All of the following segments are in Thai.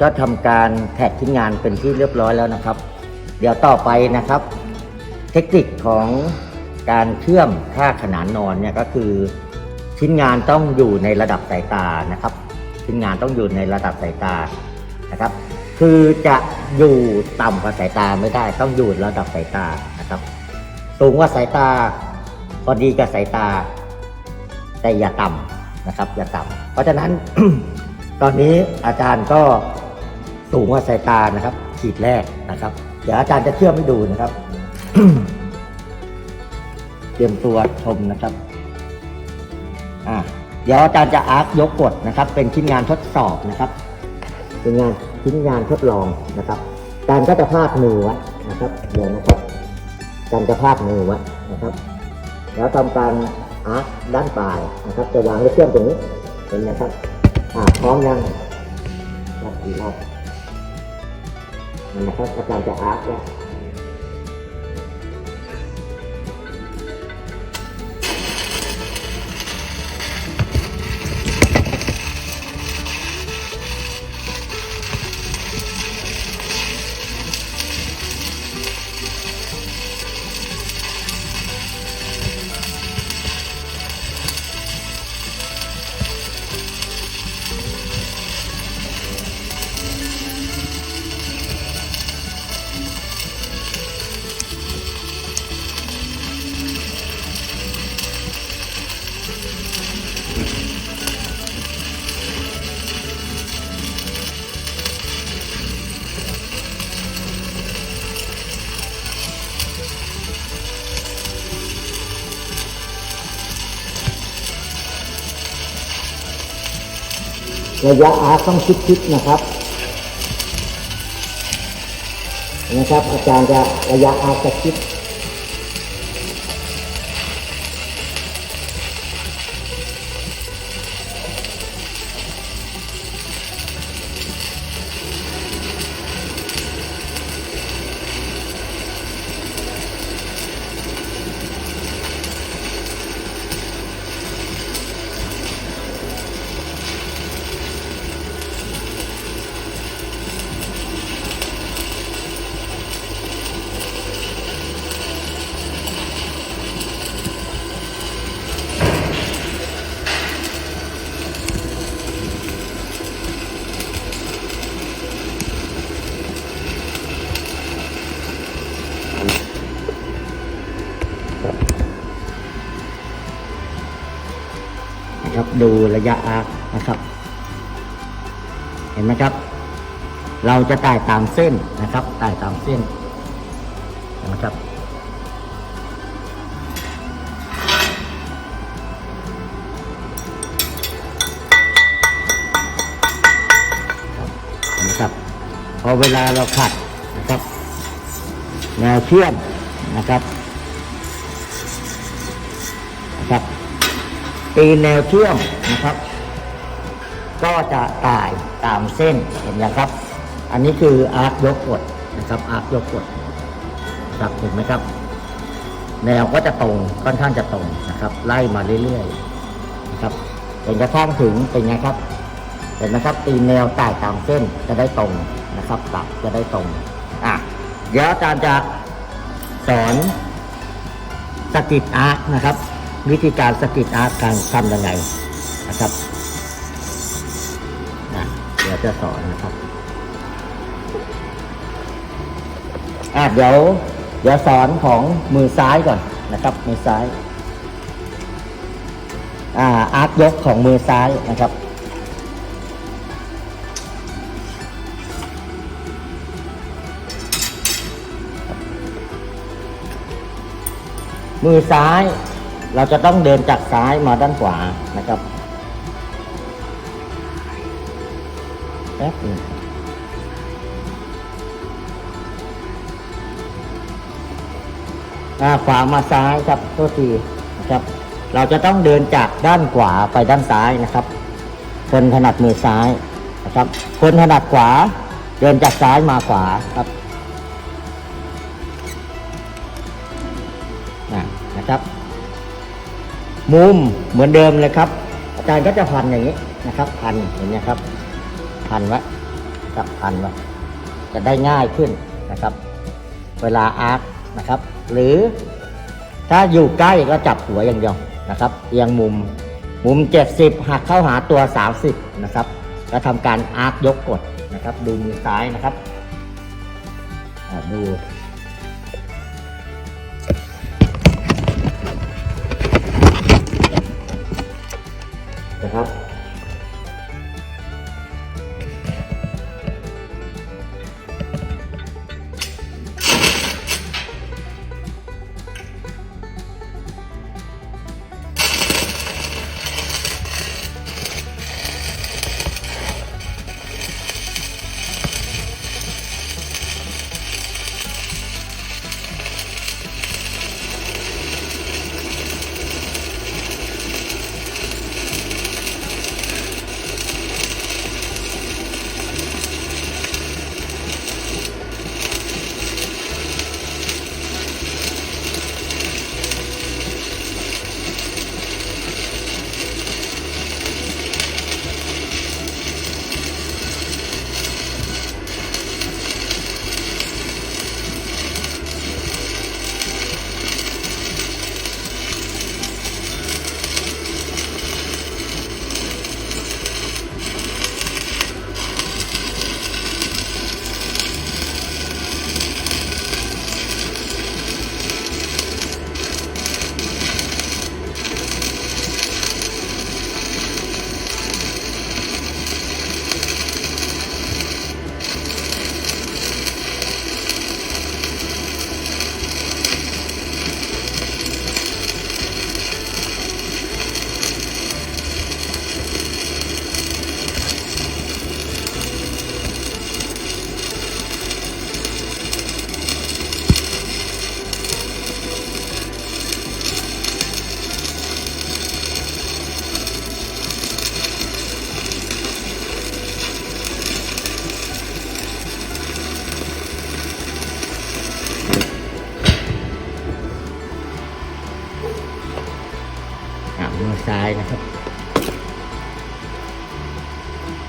ก็ทำการแท็กชิ้นงานเป็นที่เรียบร้อยแล้วนะครับ เดี๋ยวต่อไปนะครับ เทคนิคของการเชื่อมท่าขนานนอนเนี่ยก็คือชิ้นงานต้องอยู่ในระดับสายตานะครับ ชิ้นงานต้องอยู่ในระดับสายตานะครับ คือจะอยู่ต่ำกว่าสายตาไม่ได้ต้องอยู่ระดับสายตานะครับ สูงกว่าสายตาพอดีกับสายตา แต่อย่าต่ำนะครับ อย่าต่ำเพราะฉะนั้นตอนนี้อาจารย์ก็ สูงกว่าสายตานะครับ ขีดแรกนะครับ เดี๋ยวอาจารย์จะเชื่อมให้ดูนะครับ เตรียมตัวชมนะครับอ่าเดี๋ยวอาจารย์จะอาร์คยกกดนะครับ เป็นชิ้นงานทดสอบนะครับ เป็นงานชิ้นงานทดลองนะครับอาจารย์ก็จะพาดมือไว้นะครับ เดี๋ยวนะครับอาจารย์จะพาดมือไว้นะครับ แล้วทำการอาร์คด้านปลายนะครับ จะวางและเชื่อมตรงนี้เห็นไหมครับอ่าพร้อมยังรอบกี่รอบ นั่นนะครับอาจารย์จะอาร์คแล้ว ระยะอาร์คต้องชิดๆนะครับนะครับอาจารย์จะระยะอาร์คจะชิด ไหมครับ เราจะไต่ตามเส้นนะครับไต่ตามเส้นนไหมครับนไหมครับพอเวลาเราขัดนะครับแนวเชื่อมนะครับนะครับตีแนวเชื่อมนะครับ ก็จะต่าย ตามเส้นเห็นไหมครับ อันนี้คืออาร์คยกกดนะครับอาร์คยกกดครับเห็นไหมครับ แนวก็จะตรงค่อนข้างจะตรงนะครับ ไล่มาเรื่อยๆนะครับจนกระทั่งถึงเป็นไงครับ เห็นไหมครับ ตีแนวต่ายตามเส้นจะได้ตรงนะครับตัดจะได้ตรงอะเดี๋ยวอาจารย์จะสอนสกิดอาร์คนะครับ วิธีการสกิดอาร์คการทำยังไงนะครับ ดี๋ยวจะสอนนะครับอะเดี๋ยวเดี๋ยวสอนของมือซ้ายก่อนนะครับ มือซ้ายอ่าอาร์คยกของมือซ้ายนะครับมือซ้ายเราจะต้องเดินจากซ้ายมาด้านขวานะครับ แป๊บหนึงอ่าขวามาซ้ายครับโทษทีนะครับ เราจะต้องเดินจากด้านขวาไปด้านซ้ายนะครับ คนถนัดมือซ้ายนะครับ คนถนัดขวา เดินจากซ้ายมาขวาครับนะนะครับ มุมเหมือนเดิมเลยครับ อาจารย์ก็จะพันอย่างนี้นะครับ พันเห็นไหมครับ พันไว้นะครับพันไว้จะได้ง่ายขึ้นนะครับ เวลาอาร์คนะครับ หรือถ้าอยู่ใกล้ก็จับหัวอย่างเดียวนะครับเอียงมุมมุม 70หักเข้าหาตัว 30 นะครับ แล้วทำการอาร์คยกกดนะครับ ดูมือซ้ายนะครับดู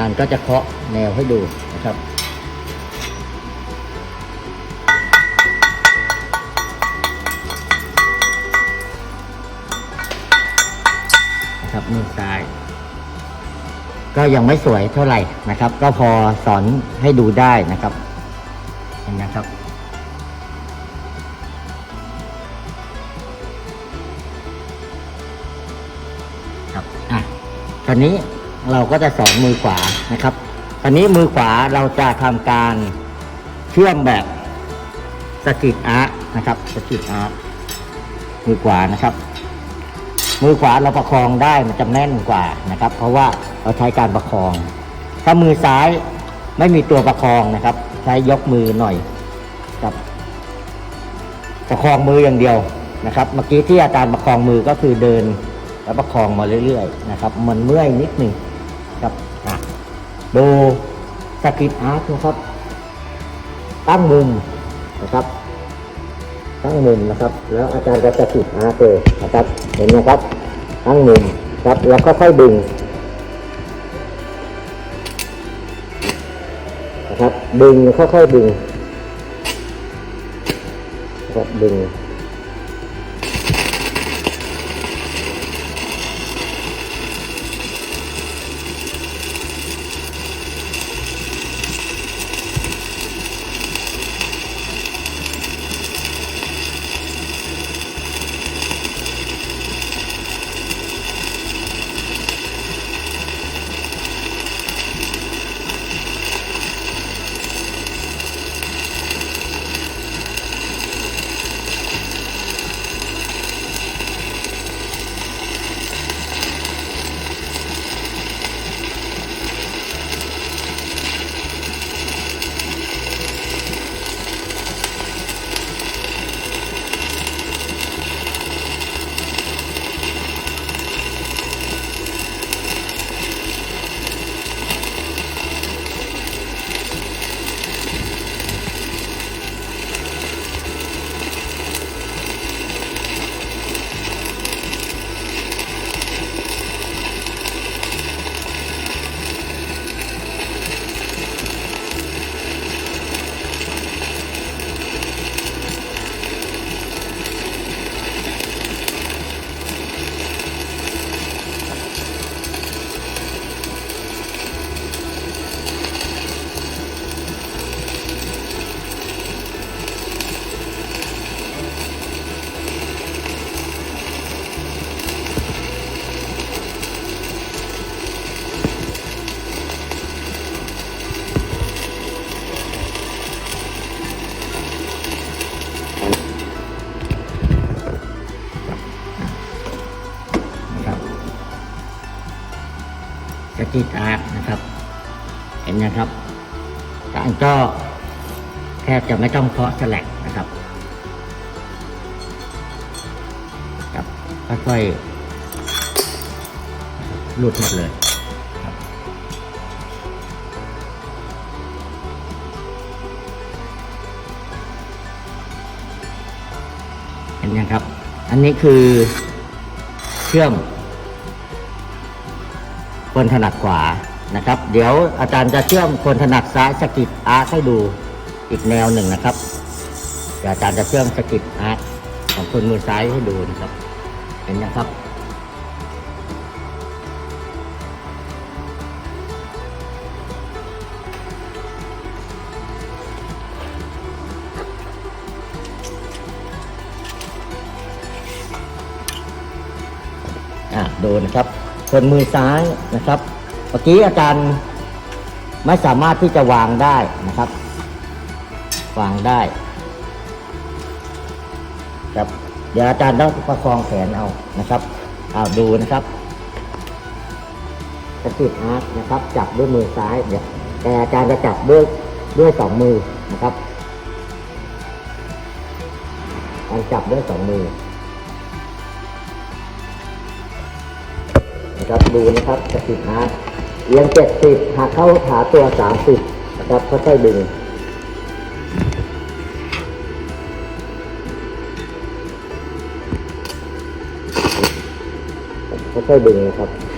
การก็จะเคาะแนวให้ดูนะครับนะครับมือซ้าย ก็ยังไม่สวยเท่าไหร่นะครับ ก็พอสอนให้ดูได้นะครับเห็นนะครับครับอะตอนนี้ เราก็จะสอนมือขวานะครับตอนนี้มือขวาเราจะทำการเชื่อมแบบสกิดอาร์ตนะครับสกิดอาร์ตมือขวานะครับ มือขวาเราประคองได้มันจะแน่นกว่านะครับ เพราะว่าเราใช้การประคอง ถ้ามือซ้ายไม่มีตัวประคองนะครับ ใช้ยกมือหน่อยครับ ประคองมืออย่างเดียวนะครับ เมื่อกี้ที่อาจารย์ประคองมือก็คือเดิน แล้วประคองมาเรื่อยๆนะครับ มันเมื่อยนิดหนึ่ง ครับอะดูสกิปอาร์ตนะครับ ตั้งมุมนะครับ ตั้งมุมนะครับ แล้วอาจารย์จะสกิปอาร์ตเลยนะครับ เห็นไหมครับ ตั้งมุมครับ แล้วก็ค่อยดึงนะครับ ดึงค่อยๆดึงนะครับดึง ก็แทบจะไม่ต้องเคาะสลักนะครับครับค่อยๆหลุดหมดเลยเห็นยังครับ อันนี้คือเชื่อมคนถนัดขวา นะครับ เดี๋ยวอาจารย์จะเชื่อมคนถนัดซ้ายสกิดอาร์ให้ดูอีกแนวหนึ่งนะครับเดี๋ยวอาจารย์จะเชื่อมสกิดอาร์ของคนมือซ้ายให้ดูนะครับ เห็นนะครับอะดูนะครับ คนมือซ้ายนะครับ เมื่อกี้อาจารย์ไม่สามารถที่จะวางได้นะครับ วางได้ครับเดี๋ยวอาจารย์ต้องประคองแขนเอานะครับเอาดูนะครับสกิดอาร์ตนะครับ จับด้วยมือซ้ายเดี๋ยวแต่อาจารย์จะจับด้วยด้วยสองมือนะครับการจับด้วยสองมือนะครับดูนะครับสกิดอาร์ต เอียงเจ็ดสิบหากเข้าหาตัวสามสิบนะครับค่อยๆดึงค่อยๆดึงนะครับ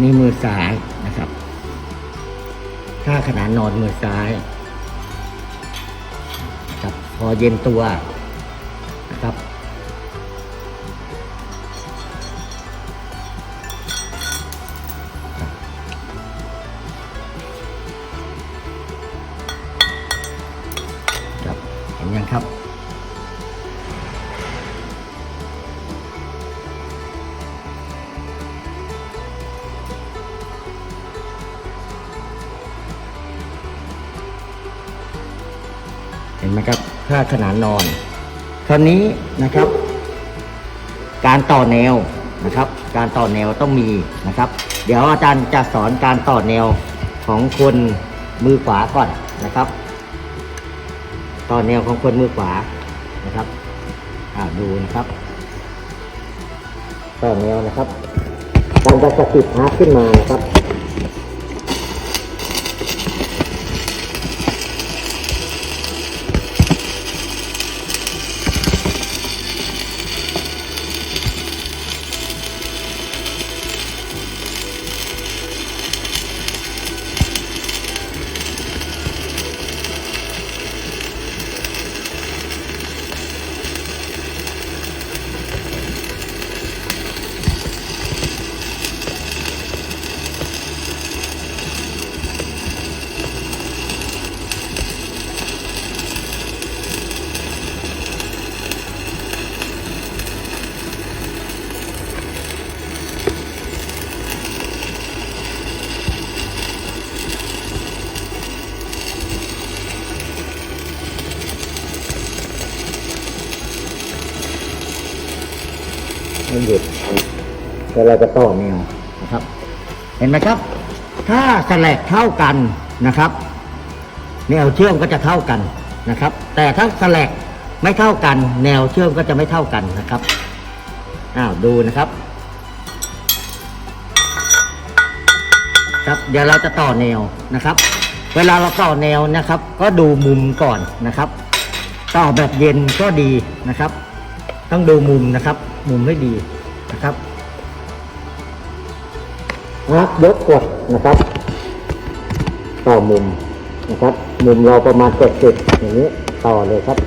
นนี้มือซ้ายนะครับถ้าขนาดนอนมือซ้ายครับพอเย็นตัว ค่าขนานนอน คราวนี้นะครับ การต่อแนวนะครับ การต่อแนวต้องมีนะครับ เดี๋ยวอาจารย์จะสอนการต่อแนวของคนมือขวาก่อนนะครับ ต่อแนวของคนมือขวานะครับอ่าดูนะครับ ต่อแนวนะครับการจะสกิดฮาร์ดขึ้นมานะครับ ดี๋ยวเราจะต่อแนวนะครับ เห็นไหมครับ ถ้าสแลกเท่ากันนะครับแนวเชื่อมก็จะเท่ากันนะครับ แต่ถ้าสแลกไม่เท่ากัน แนวเชื่อมก็จะไม่เท่ากันนะครับอ้าวดูนะครับ ครับเดี๋ยวเราจะต่อแนวนะครับ เวลาเราต่อแนวนะครับ ก็ดูมุมก่อนนะครับ ต่อแบบเย็นก็ดีนะครับ ต้องดูมุมนะครับ มุมให้ดีนะครับ งัดยกกดนะครับ ต่อมุมนะครับ มุมเราประมาณเจ็ดสิบอย่างนี้ต่อเลยครับ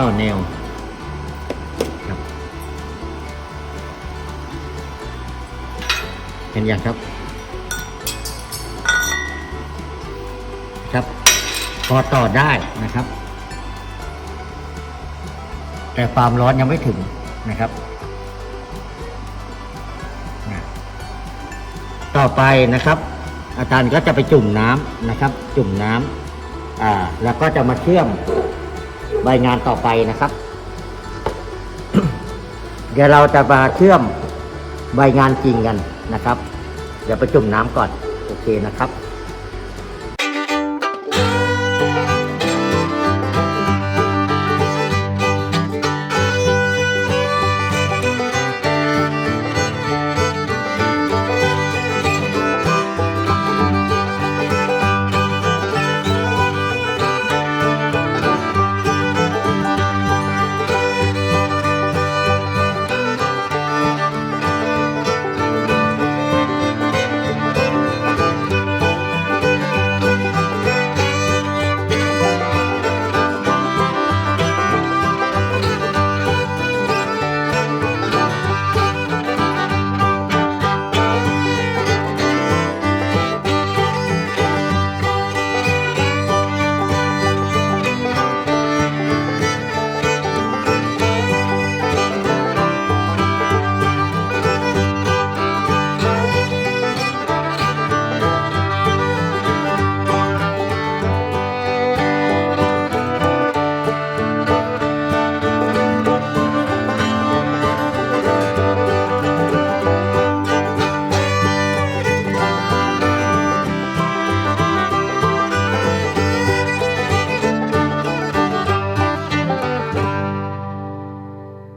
ต่อแนวครับเห็นยังครับ ครับพอต่อได้นะครับ แต่ความร้อนยังไม่ถึงนะครับต่อไปนะครับ อาจารย์ก็จะไปจุ่มน้ำนะครับ จุ่มน้ำอ่า แล้วก็จะมาเชื่อม ใบงานต่อไปนะครับ เดี๋ยวเราจะมาเชื่อมใบงานจริงกันนะครับ เดี๋ยวไปจุ่มน้ำก่อน โอเคนะครับ